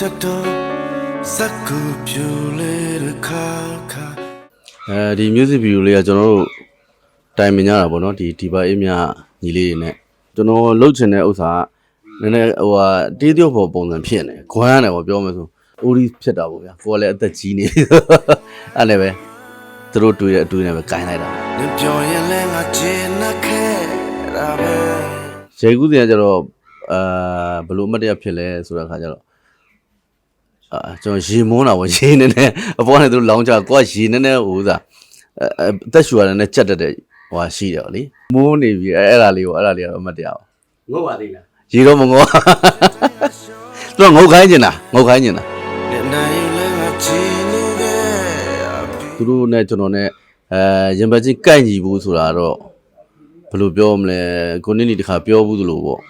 တတော်စက်ကူပြူလေးတစ်ခါခါအဲဒီ music video လေးကကျွန်တော်တို့တိုင်ပင်ကြတာပေါ့နော်ဒီဒီပါအေးမြညီလေးတွေနဲ့ကျွန်တော်လှုပ်ချင်တဲ့ဥစ္စာကနည်းနည်းဟိုဟာတေးသေးဖို့ပုံစံဖြစ်နေခွမ်းရတယ်ပေါ့ပြောမယ်ဆိုအိုဒီဖြစ်တာပေါ့ဗျာကိုကလည်းအသက်ကြီးနေအဲ့လည်းပဲသူတို့တွေ့တဲ့အတွေ့နဲ့ပဲဂိုင်းလိုက်တာနင်ပြောရင်လည်းငါချင်နေခဲ့တာပဲရေကူးတင်ကကျတော့အာဘယ်လိုအမတ်တရဖြစ်လဲဆိုတဲ့အခါကျတော့ အာကျွန်တော်ရေမုန်းတာပေါ့ရေနေနေအပေါ်ကနေသူတို့လောင်းကြကိုကရေနေနေဟိုဥစားအဲအဲအသက်ရှူရတယ်နဲ့ကြက်တက်တဲ့ဟိုဟာရှိတယ်ဗောလေမိုးနေပြီအဲအဲ့ဒါလေးကိုအဲ့ဒါလေးကတော့အမတ်တရပါငုတ်ပါသေးလားရေတော့မငေါသူကငုတ်ခိုင်းနေတာငုတ်ခိုင်းနေတာနင်နိုင်လည်းငါချင်နေခဲ့ပြီသူတို့နဲ့ကျွန်တော်နဲ့အဲရင်ပတ်ချင်းကိုက်ညီဘူးဆိုတာတော့ဘယ်လိုပြောမလဲကိုနင်းနီတခါပြောဘူးသလိုပေါ့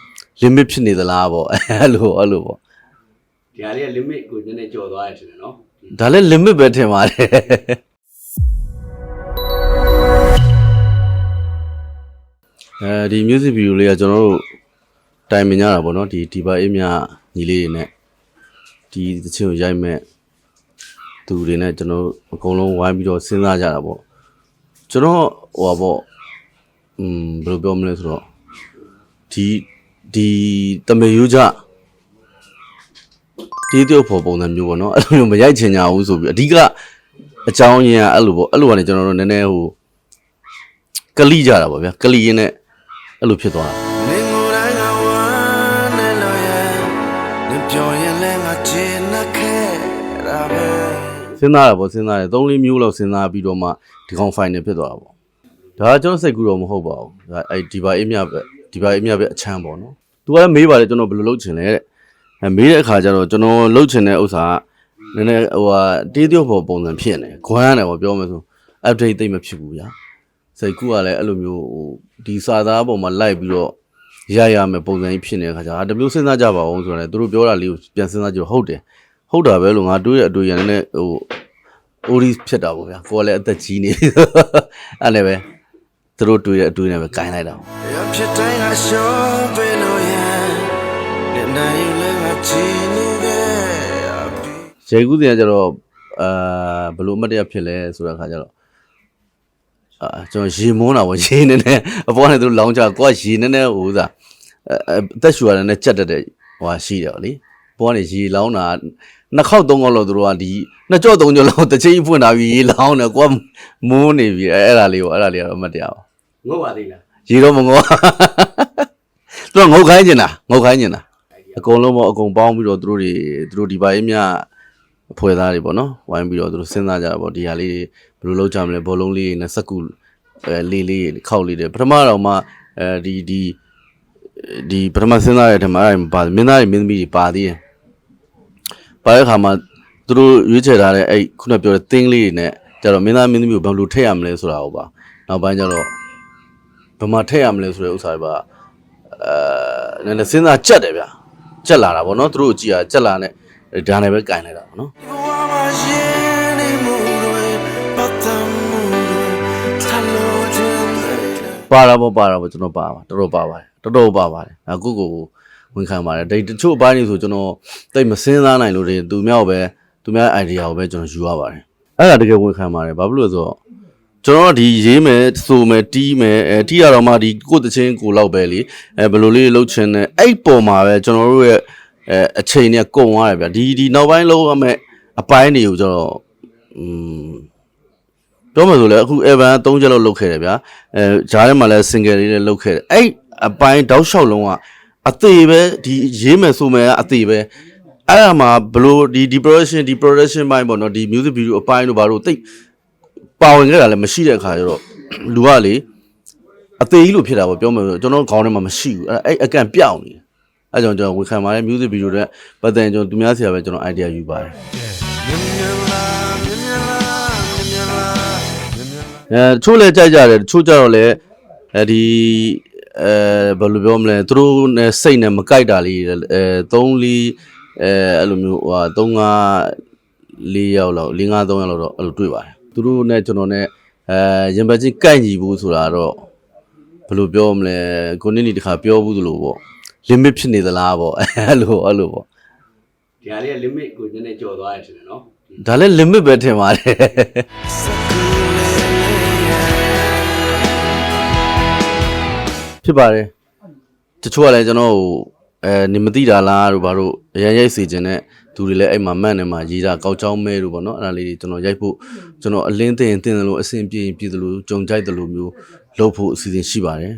limit ဖြစ်နေသလားပေါ့အဲ့လိုအဲ့လိုပေါ့ ဒီဟာလေးက limit ကိုနည်းနည်းကျော်သွားတယ်ထင်တယ်နော်ဒါလည်း limit ပဲထင်ပါတယ်အဲဒီ music video လေးကကျွန်တော်တို့တိုင်ပင်ကြတာပေါ့နော်ဒီဒီပါအေးမြညီလေးတွေနဲ့ဒီတချင်ကိုရိုက်မဲ့သူတွေနဲ့ကျွန်တော်တို့အကုန်လုံးဝိုင်းပြီးတော့စဉ်းစားကြတာပေါ့ကျွန်တော်ဟိုပါပေါ့อืมဘယ်လိုပြောမလဲဆိုတော့ဒီဒီတမေယူကြ ဒီတုပ်ဖို့ပုံစံမျိုးပေါ့နော်အဲ့လိုမျိုးမရိုက်ချင်ကြဘူးဆိုပြီးအဓိကအကြောင်းရင်းကအဲ့လိုပေါ့အဲ့လိုကနေကျွန်တော်တို့နည်းနည်းဟိုကလိကြတာပေါ့ဗျာကလိရင်းနဲ့အဲ့လိုဖြစ်သွားတာနင်ကိုယ်တိုင်ကဝမ်းနေလို့ရဲ့နင်ပြောရင်လည်းငါချင်နေခဲ့တာပဲစဉ်းစားရပေါ့စဉ်းစားတယ်၃လေးမျိုးလောက်စဉ်းစားပြီးတော့မှဒီကောင် final ဖြစ်သွားတာပေါ့ဒါကကျွန်တော်စိတ်ကူတော့မဟုတ်ပါဘူးဒါအဲ့ဒီပါအေးမြပဲဒီပါအေးမြပဲအချမ်းပေါ့နော်သူကလည်းမေးပါတယ်ကျွန်တော်ဘယ်လိုလုပ်ချင်လဲတဲ့ အဲမေးတဲ့အခါကျတော့ကျွန်တော်လုပ်ချင်တဲ့ဥစ္စာကနည်းနည်းဟိုဟာတေးသေးဖို့ပုံစံဖြစ်နေခွမ်းရတယ်ပေါ့ပြောမယ်ဆို update သိမ့်မဖြစ်ဘူးဗျာစိတ်ကူကလည်းအဲ့လိုမျိုးဟိုဒီစာသားပုံမှာလိုက်ပြီးတော့ရရမယ်ပုံစံကြီးဖြစ်နေတဲ့အခါကျတော့ဒါမျိုးစဉ်းစားကြပါအောင်ဆိုတော့လေသူတို့ပြောတာလေးကိုပြန်စဉ်းစားကြည့်တော့ဟုတ်တယ်ဟုတ်တာပဲလို့ငါတွေးရအတွေ့ရနေတဲ့ဟိုအိုဒီဖြစ်တာပေါ့ဗျာကိုကလည်းအသက်ကြီးနေအဲ့လည်းပဲသူတို့တွေ့တဲ့အတွေ့နဲ့ပဲဂိုင်းလိုက်တာပေါ့ရဖြစ်တိုင်းကရှော့ပေးလို့ရဲ့နင်နိုင်လည်းငါချင်နေခဲ့ပြီ ရေကူးတင်ကကျတော့အာဘယ်လိုအမတ်တရဖြစ်လဲဆိုတဲ့အခါကျတော့အာကျွန်တော်ရေမုန်းတာပေါ့ရေနေနေအပေါ်ကနေသူတို့လောင်းကြကိုကရေနေနေဟိုဥစားအဲအဲအသက်ရှူရတယ်နဲ့ကြက်တက်တဲ့ဟိုဟာရှိတယ်ဗောလေပေါ်ကနေရေလောင်းတာနှစ်ခေါက်သုံးခေါက်လောက်သူတို့ကဒီနှစ်ကြော့သုံးကြော့လောက်တစ်ချိန်ဖွင့်တာပြီးရေလောင်းတယ်ကိုကမိုးနေပြီအဲအဲ့ဒါလေးကိုအဲ့ဒါလေးကတော့အမတ်တရပါငုတ်ပါသေးလားရေတော့မငေါသူကငုတ်ခိုင်းနေတာငုတ်ခိုင်းနေတာ အကုန်လုံးပေါ့အကုန်ပေါင်းပြီးတော့သူတို့တွေသူတို့ဒီပါရေးမြအဖွဲ့သားတွေပေါ့နော်ဝိုင်းပြီးတော့သူတို့စဉ်းစားကြတာပေါ့ဒီဟာလေးတွေဘယ်လိုလုပ်ကြမလဲဘောလုံးလေးနဲ့စက်ကူအဲလေးလေးခောက်လေးတွေပထမတော့မှအဲဒီဒီဒီပထမစဉ်းစားတဲ့အထက်မှာအဲ့ဒါပါမင်းသားတွေမင်းသမီးတွေပါသေးတယ်ပါတဲ့အခါမှာသူတို့ရွေးချယ်ထားတဲ့အဲ့ခုနပြောတဲ့သင်းလေးတွေနဲ့ကျတော့မင်းသားမင်းသမီးကိုဘယ်လိုထည့်ရမလဲဆိုတာကိုပါနောက်ပိုင်းကျတော့ဘယ်မှာထည့်ရမလဲဆိုတဲ့ဥစ္စာတွေပါအဲနည်းနည်းစဉ်းစားကြက်တယ်ဗျာ ကြက်လာတာဗောနော်သူတို့ကြည်ရကြက်လာနဲ့ဒါနဲ့ပဲကင်လိုက်တာဗောနော်ဘဝမှာရင်နေမှုတွေပတ်သက်မှုတွေထလို့ခြင်းတွေပါတာဗောပါတာဗောကျွန်တော်ပါပါတော်တော်ပါပါတယ်တော်တော်ပါပါတယ်အခုကိုဝန်ခံပါတယ်ဒိတ်တချို့အပိုင်းတွေဆိုကျွန်တော်တိတ်မစဉ်းစားနိုင်လို့တွေသူများကိုပဲသူများ idea ကိုပဲကျွန်တော်ယူရပါတယ်အဲ့ဒါတကယ်ဝန်ခံပါတယ်ဘာဖြစ်လို့လဲဆိုတော့ ကျွန်တော်ကဒီရေးမယ်ဆိုမယ်တီးမယ်အဲတီးရတော့မှဒီကိုယ့်တချင်းကိုလောက်ပဲလေအဲဘယ်လိုလေးလှုပ်ချင်တယ်အဲ့ပေါ်မှာပဲကျွန်တော်တို့ရဲ့အဲအချိန်เนี่ยကုန်သွားတယ်ဗျဒီဒီနောက်ပိုင်းလုံးရမယ်အပိုင်းတွေကိုကျွန်တော်อืมပြောမှဆိုလဲအခု Evan 3ချက်လောက်လုတ်ခဲ့တယ်ဗျာအဲဂျားထဲမှာလဲ single လေးနဲ့လုတ်ခဲ့တယ်အဲ့အပိုင်းတောက်လျှောက်လုံးကအသေးပဲဒီရေးမယ်ဆိုမယ်ကအသေးပဲအဲ့ဒါမှာဘလို့ဒီဒီ production ဒီ production ဘိုင်းပေါ့နော်ဒီ music video အပိုင်းတို့ဘာလို့တိတ် ပါဝင်ခဲ့တာလည်းမရှိတဲ့အခါကျတော့လူကလေအသေးကြီးလို့ဖြစ်တာပေါ့ပြောမယ်ဆိုကျွန်တော်ခေါင်းထဲမှာမရှိဘူးအဲ့အဲ့အကန်ပြောင်းနေတယ်အဲ့ကြောင့်ကျွန်တော်ဝေခံပါတယ် music video တဲ့ပတ်သက်ရင်ကျွန်တော်သူများဆရာပဲကျွန်တော် idea ယူပါတယ်မြင်မြင်လာမြင်မြင်လာမြင်မြင်လာမြင်မြင်လာအဲတချို့လည်းကြိုက်ကြတယ်တချို့ကြတော့လည်းအဲဒီအဲဘယ်လိုပြောမလဲသူတို့နဲ့စိတ်နဲ့မကြိုက်တာလေးအဲ3 4အဲအဲ့လိုမျိုးဟို3 5 4ယောက်လောက်4 5 3ယောက်လောက်တော့အဲ့လိုတွေ့ပါတယ် သူတို့နဲ့ကျွန်တော်နဲ့အဲရင်ပတ်ချင်းကိုက်ညီဘူးဆိုတာတော့ဘယ်လိုပြောမလဲကိုနင်းနီတခါပြောဘူးသလိုပေါ့ limit ဖြစ်နေသလားပေါ့အဲ့လိုအဲ့လိုပေါ့ဒီဟာလေးက limit ကိုနည်းနည်းကျော်သွားတယ်ထင်တယ်နော်ဒါလည်း limit ပဲထင်ပါတယ်စကူလေးလေးရဲ့ဖြစ်ပါတယ်တချို့ကလည်းကျွန်တော်ဟိုအဲနေမသိတာလားတို့ဘာတို့အရင်ရိုက်စီခြင်းနဲ့ သူတွေလည်းအဲ့မှာမန့်နေမှာရေးတာကောက်ချောင်းမဲတို့ပေါ့နော်အဲ့ဒါလေးတွေကျွန်တော်ရိုက်ဖို့ကျွန်တော်အလင်းတင်တင်တယ်လို့အဆင်ပြေရင်ပြည်တယ်လို့ကြုံကြိုက်တယ်လို့မျိုးလုပ်ဖို့အစီအစဉ်ရှိပါတယ်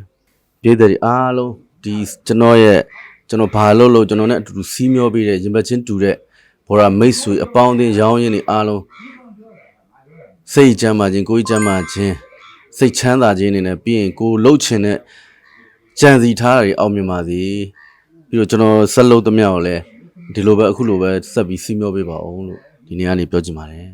ပြည်တယ်အားလုံးဒီကျွန်တော်ရဲ့ကျွန်တော်ဘာလုပ်လို့ကျွန်တော်နဲ့အတူတူစီးမျောပေးတဲ့ရင်ဘတ်ချင်းတူတဲ့ဘော်ရာမိတ်ဆွေအပေါင်းအသင်းရောင်းရင်းတွေအားလုံးစိတ်ချမ်းသာခြင်းကိုယ်ကြီးချမ်းသာခြင်းစိတ်ချမ်းသာခြင်းနေနဲ့ပြီးရင်ကိုယ်လှုပ်ချင်တဲ့ကြံစီထားတာတွေအောင်မြင်ပါစေပြီးတော့ကျွန်တော်ဆက်လုပ်သမျှကိုလည်း ဒီလိုပဲအခုလိုပဲဆက်ပြီးစီးမျောပေးပါအောင်လို့ဒီနေ့ကနေပြောချင်ပါတယ်